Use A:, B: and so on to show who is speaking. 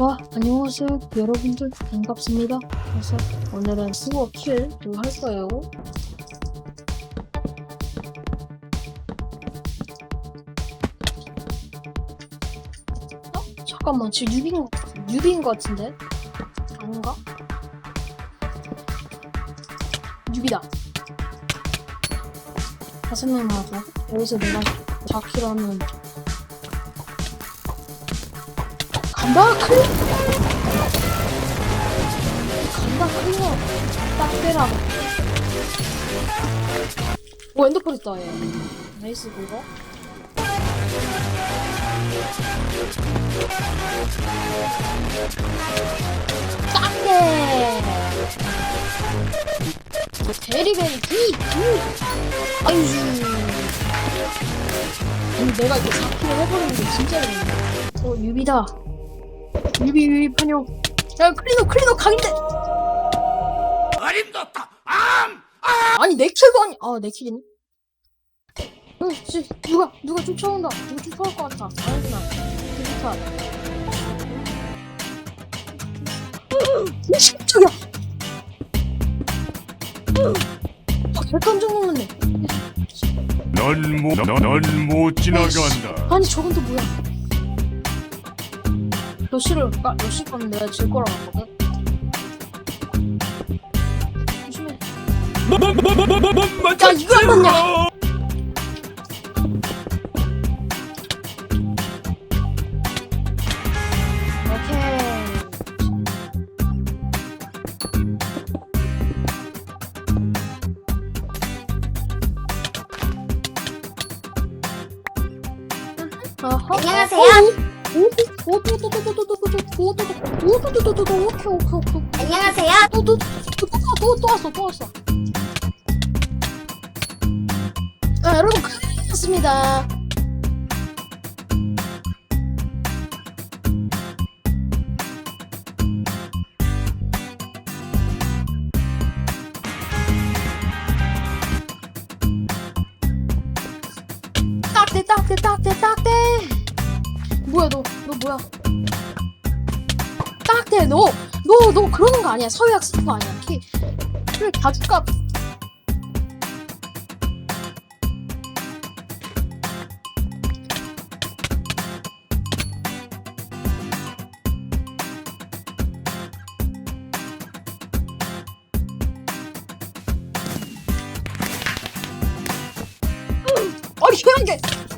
A: 와, 안녕하세요. 여러분들 반갑습니다. 그래서 오늘은 스워 킬을 할 거예요. 어? 잠깐만, 지금 뉴비인 것 같은데? 아닌가? 뉴비다. 다섯 명 나왔어. 여기서 내가 4킬하면 간다. 클 간다 클리어 딱 빼라고 오 엔더펄 있다 얘. 나이스 그거? 딱대 베리베리 굿굿 아이즈 아니 내가 이렇게 4킬을 해버리는 게 진짜 재밌네. 어 유비다 유비 유비 판용 야 클리노 클리노 각인데.
B: 어림도다 암!
A: 아니 내 킬도 아니 아내 킬이네. 응 씨, 누가 누가 쫓아온다. 누가 쫓아올 것 같아. 아니구나. 그렇다 오 심적이야. 아 깜짝 놀랐네.
B: 넌못 지나간다.
A: 아니 저건 또 뭐야 러쉬를 까 러쉬 거는 내가 질 거라고 하거든 조심해 야 이거 안 맞냐 어허.
C: 안녕하세요.
A: 아, 여러분 큰일 났습니다. 딱대 딱대 딱대 딱대 뭐야 너 너 뭐야? 딱대 너너너 그러는 거 아니야? 서유학 쓰는 거 아니야? 키 그래 가죽값 아니 희한하게